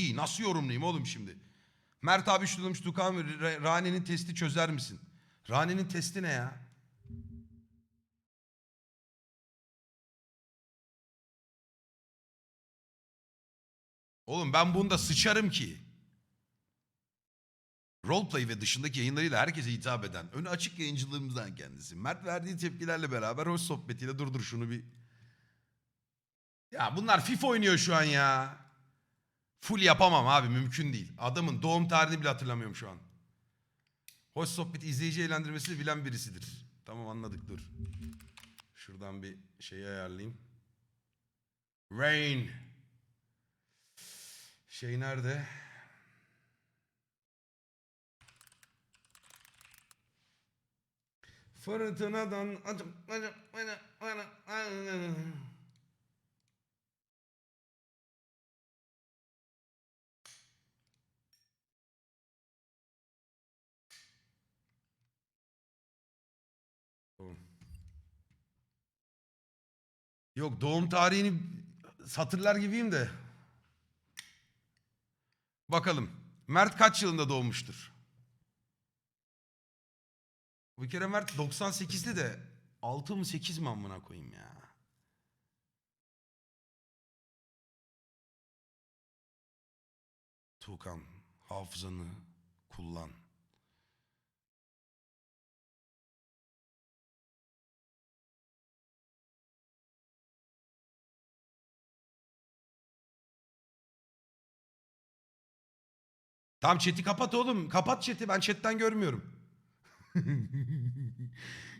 İyi nasıl yorumlayayım oğlum şimdi? Mert abi şu demiş Ra- Rane'nin testi çözer misin? Rane'nin testi ne ya? Oğlum ben bunda sıçarım ki. Roleplay ve dışındaki yayınlarıyla herkese hitap eden, önü açık yayıncılığımızdan kendisi. Mert verdiği tepkilerle beraber hoş sohbetiyle durdur şunu bir. Ya bunlar FIFA oynuyor şu an ya. Full yapamam abi mümkün değil. Adamın doğum tarihini bile hatırlamıyorum şu an. Hoş sohbeti izleyici eğlendirmesini bilen birisidir. Tamam anladık dur. Şuradan bir şey ayarlayayım. Rain. Şey nerede? Fırtınadan acım acım acım acım acım. Tamam. Yok doğum tarihini satırlar gibiyim de. Bakalım. Mert kaç yılında doğmuştur? Bir kere Mert 98'li de 6 mı 8 mi amına koyayım ya. Tuğkan hafızanı kullan. Tamam chat'i kapat oğlum. Kapat chat'i ben chat'ten görmüyorum.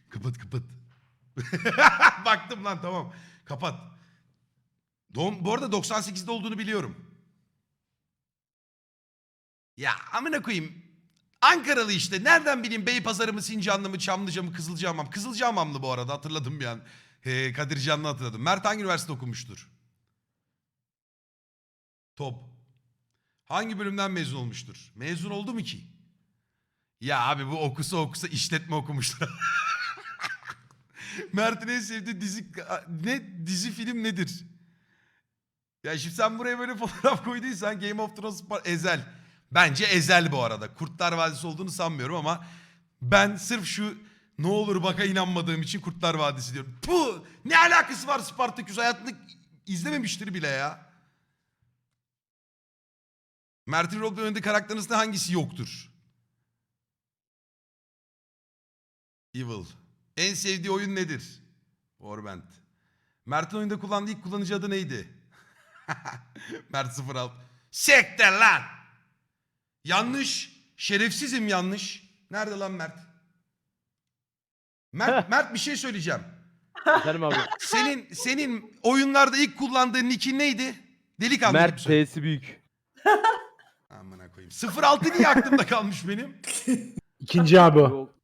kapat kapat. Baktım lan tamam. Kapat. Doğum, bu arada 98'de olduğunu biliyorum. Ya amına koyayım. Ankaralı işte. Nereden bileyim Beypazarı mı, Sincanlı mı, Çamlıca mı, Kızılcahamam. Kızılcahamamlı bu arada hatırladım bir an. Ee, Kadir Canlı hatırladım. Mert hangi üniversite okumuştur? Top. Hangi bölümden mezun olmuştur? Mezun oldu mu ki? Ya abi bu okusa okusa işletme okumuştur. Mert'in en sevdiği dizi ne dizi film nedir? Ya şimdi sen buraya böyle fotoğraf koyduysan Game of Thrones Ezel. Bence Ezel bu arada. Kurtlar Vadisi olduğunu sanmıyorum ama ben sırf şu ne olur baka inanmadığım için Kurtlar Vadisi diyorum. Bu ne alakası var Spartaküs hayatında izlememiştir bile ya. Mert'in Roleplay oynadığı karakterinizde hangisi yoktur? Evil. En sevdiği oyun nedir? Warband. Mert'in oyunda kullandığı ilk kullanıcı adı neydi? Mert 06. Sekte lan! Yanlış. Şerefsizim yanlış. Nerede lan Mert? Mert, Mert bir şey söyleyeceğim. Efendim abi. Senin senin oyunlarda ilk kullandığın nickin neydi? Delikanlı Mert. T'si büyük. Amına koyayım. 06 niye aklımda kalmış benim? İkinci abi o. Yok.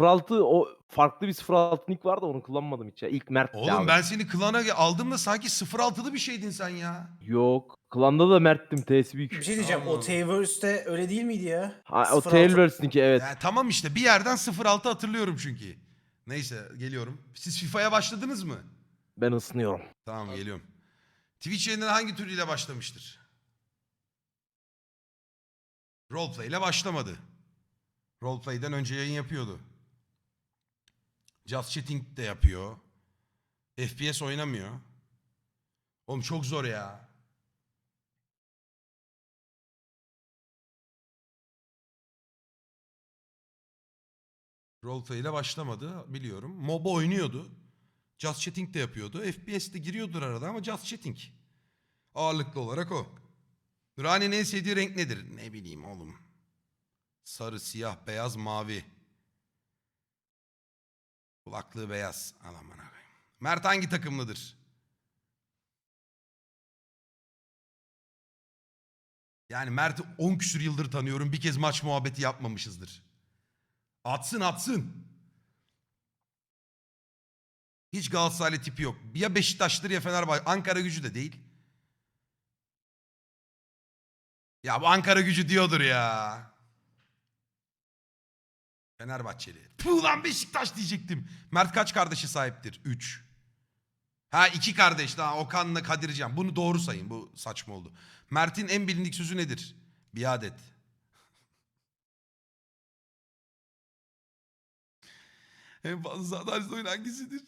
06 o farklı bir 06 nick vardı onu kullanmadım hiç ya. İlk Mert Oğlum ben seni klana aldığımda sanki 06'lı bir şeydin sen ya. Yok. Klanda da Mert'tim T'si büyük. Bir şey diyeceğim. Allah O Allah. Tailverse'de öyle değil miydi ya? Ha, o 06. Tailverse nick'i evet. Ya tamam işte bir yerden 06 hatırlıyorum çünkü. Neyse geliyorum. Siz FIFA'ya başladınız mı? Ben ısınıyorum. Tamam geliyorum. Twitch yayınına hangi türüyle başlamıştır? Roleplay ile başlamadı. Roleplay'den önce yayın yapıyordu. Just Chatting de yapıyor. FPS oynamıyor. Oğlum çok zor ya. Roleplay ile başlamadı biliyorum. MOBA oynuyordu. Just Chatting de yapıyordu. FPS de giriyordur arada ama Just Chatting. Ağırlıklı olarak o. Nurani'nin en sevdiği renk nedir? Ne bileyim oğlum. Sarı, siyah, beyaz, mavi. Kulaklığı beyaz. Amına koyayım. Mert hangi takımlıdır? Yani Mert'i 10 küsür yıldır tanıyorum. Bir kez maç muhabbeti yapmamışızdır. Atsın atsın. Hiç Galatasaraylı tipi yok. Ya Beşiktaş'tır ya Fenerbahçe. Ankara gücü de değil. Ya bu Ankara gücü diyordur ya. Fenerbahçeli. Puh lan Beşiktaş diyecektim. Mert kaç kardeşi sahiptir? 3. Ha iki kardeş daha Okan'la Kadircan. Bunu doğru sayın. Bu saçma oldu. Mert'in en bilindik sözü nedir? Biat et. en fazla adalet oyun hangisidir?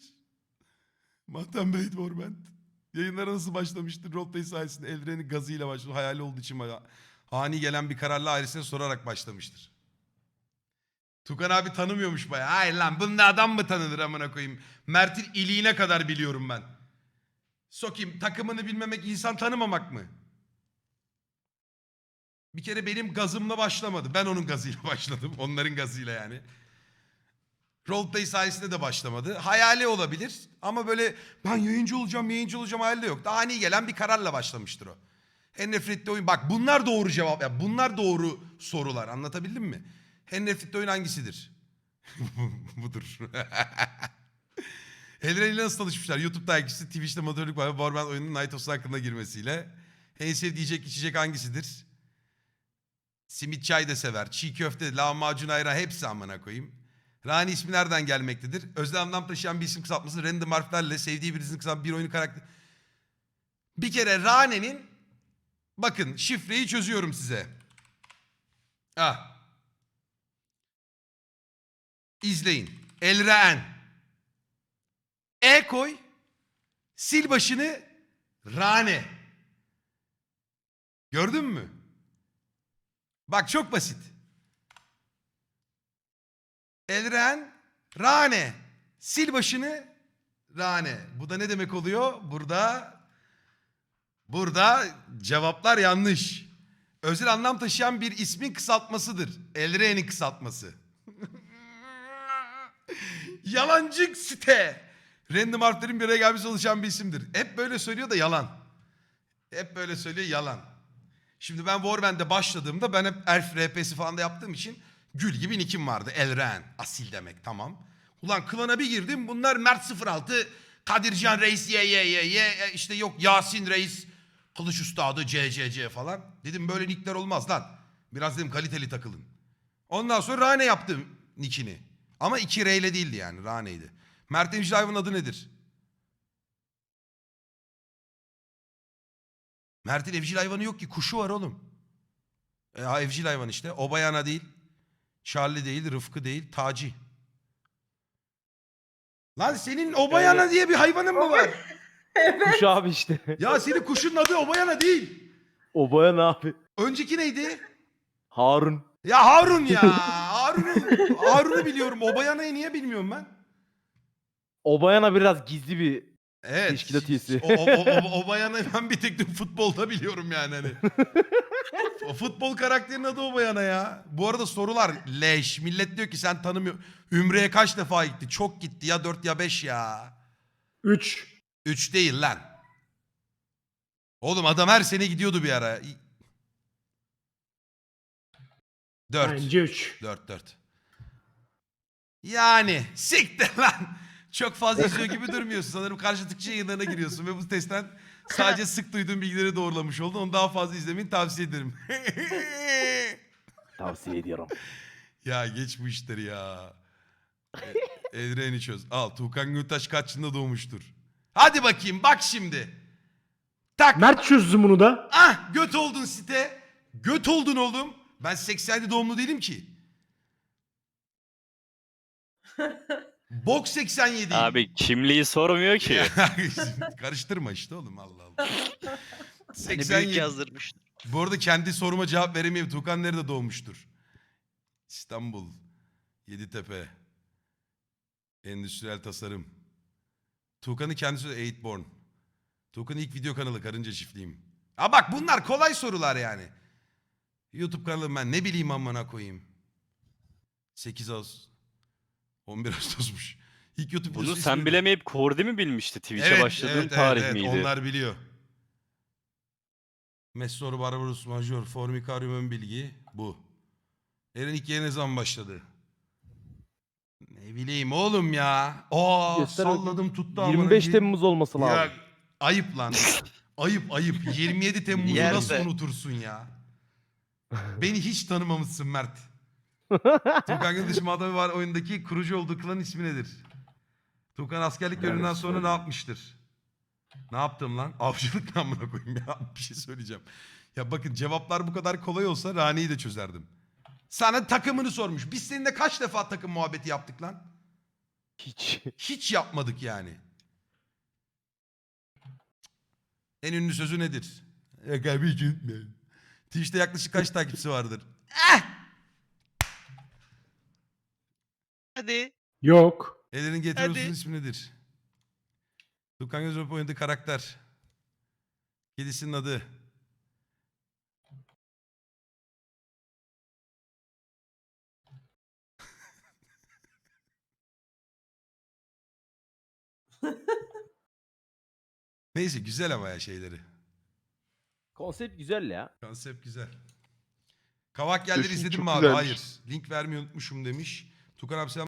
Mahtem Beyt Warband. Yayınlara nasıl başlamıştır? Roleplay sayesinde Elren'in gazıyla başladı. Hayali olduğu için bana ani gelen bir kararla ailesine sorarak başlamıştır. Tukan abi tanımıyormuş bayağı. Hayır lan bunda adam mı tanınır amına koyayım. Mert'in iliğine kadar biliyorum ben. Sokayım takımını bilmemek insan tanımamak mı? Bir kere benim gazımla başlamadı. Ben onun gazıyla başladım. Onların gazıyla yani. Roleplay sayesinde de başlamadı. Hayali olabilir ama böyle ben yayıncı olacağım, yayıncı olacağım hayali de yok. Daha ani gelen bir kararla başlamıştır o. En nefretli oyun. Bak bunlar doğru cevap. Ya bunlar doğru sorular. Anlatabildim mi? En nefretli oyun hangisidir? Budur. Elren ile nasıl tanışmışlar? YouTube takipçisi Twitch'te motorluk var. Warband oyunun Night of hakkında girmesiyle. En sevdiği yiyecek içecek hangisidir? Simit çay da sever. Çiğ köfte, lahmacun ayran hepsi amına koyayım. Rani ismi nereden gelmektedir? Özel anlam taşıyan bir isim kısaltması random harflerle sevdiği birisinin kısaltması bir oyunu karakter. Bir kere Rane'nin bakın şifreyi çözüyorum size. Ah. İzleyin. Elren. E koy. Sil başını Rane. Gördün mü? Bak çok basit. Elren Rane. Sil başını Rane. Bu da ne demek oluyor? Burada burada cevaplar yanlış. Özel anlam taşıyan bir ismin kısaltmasıdır. Elren'in kısaltması. Yalancık site. Random harflerin bir araya gelmesi oluşan bir isimdir. Hep böyle söylüyor da yalan. Hep böyle söylüyor yalan. Şimdi ben Warband'e başladığımda ben hep Elf RP'si falan da yaptığım için gül gibi nickim vardı. Elren. Asil demek tamam. Ulan klana bir girdim bunlar Mert 06, Kadircan Reis ye ye ye ye e, işte yok Yasin Reis, Kılıç Üstadı CCC falan. Dedim böyle nickler olmaz lan. Biraz dedim kaliteli takılın. Ondan sonra Rane yaptım nickini. Ama iki R ile değildi yani Rane'ydi. Mert Emcil hayvanın adı nedir? Mert'in evcil hayvanı yok ki. Kuşu var oğlum. E, evcil hayvan işte. Obayana değil. Charlie değil. Rıfkı değil. Taci. Lan senin Obayana Öyle. diye bir hayvanın mı var? Kuş abi işte. ya senin kuşun adı Obayana değil. Obaya ne abi? Önceki neydi? Harun. Ya Harun ya. Harun'u Harun'u biliyorum. Obayana'yı niye bilmiyorum ben? Obayana biraz gizli bir Evet. Teşkilat üyesi. O, o, o, o, Obayana ben bir tek futbolda biliyorum yani hani. o futbol karakterinin adı Obayana ya. Bu arada sorular leş. Millet diyor ki sen tanımıyor. Ümre'ye kaç defa gitti? Çok gitti ya 4 ya 5 ya. 3. 3 değil lan. Oğlum adam her sene gidiyordu bir ara. 4. Bence 3. 4 4. Yani siktir lan. Çok fazla izliyor gibi durmuyorsun. Sanırım karşı tıkçı yayınlarına giriyorsun ve bu testten sadece sık duyduğun bilgileri doğrulamış oldun. Onu daha fazla izlemeni tavsiye ederim. tavsiye ediyorum. ya geç bu işleri ya. E- Edren'i çöz. Al Tuğkan Gültaş kaç yılında doğmuştur? Hadi bakayım bak şimdi. Tak. Mert çözdü bunu da. Ah göt oldun site. Göt oldun oğlum. Ben 87 doğumlu değilim ki. Bok 87. Abi kimliği sormuyor ki. Karıştırma işte oğlum Allah Allah. Hani 87. büyük yazdırmış. Bu arada kendi soruma cevap veremeyeyim. Tukan nerede doğmuştur? İstanbul. Yeditepe. Endüstriyel tasarım. Tukan'ı kendisi de Eightborn. Tukan'ın ilk video kanalı Karınca Çiftliğim. Ha bak bunlar kolay sorular yani. YouTube kanalım ben ne bileyim amına koyayım. 8 Ağustos. 11 Ağustos'muş. İlk YouTube Bunu videosu sen ismi- bilemeyip Kordi mi bilmişti? Twitch'e başladığın tarih miydi? Onlar biliyor. Messor Barbarus Major Formicarium ön bilgi bu. Eren ilk ne zaman başladı? Ne bileyim oğlum ya. Aa Göster bakayım. salladım tuttu amına 25 koyayım. Temmuz olması lazım. Ya ayıp lan. ayıp ayıp. 27 Temmuz'u Yerde. nasıl unutursun ya? Beni hiç tanımamışsın Mert. Tukan Güldeş'in adamı var oyundaki kurucu olduğu klan ismi nedir? Tukan askerlik görevinden sonra ne yapmıştır? Ne yaptım lan? Avcılık namına koyayım ya. Bir şey söyleyeceğim. Ya bakın cevaplar bu kadar kolay olsa Rani'yi de çözerdim. Sana takımını sormuş. Biz seninle kaç defa takım muhabbeti yaptık lan? Hiç. Hiç yapmadık yani. En ünlü sözü nedir? Twitch'te yaklaşık kaç takipçisi vardır? Hadi. Yok. Ellerin Hadi. getiriyorsun ismi nedir? Tukan Gözop oynadığı karakter. Kedisinin adı. Neyse güzel ama ya şeyleri. Konsept güzel ya. Konsept güzel. Kavak geldi Düşün, izledin çok mi abi? güzelmiş. Hayır. Link vermeyi unutmuşum demiş. Tukan abi selam.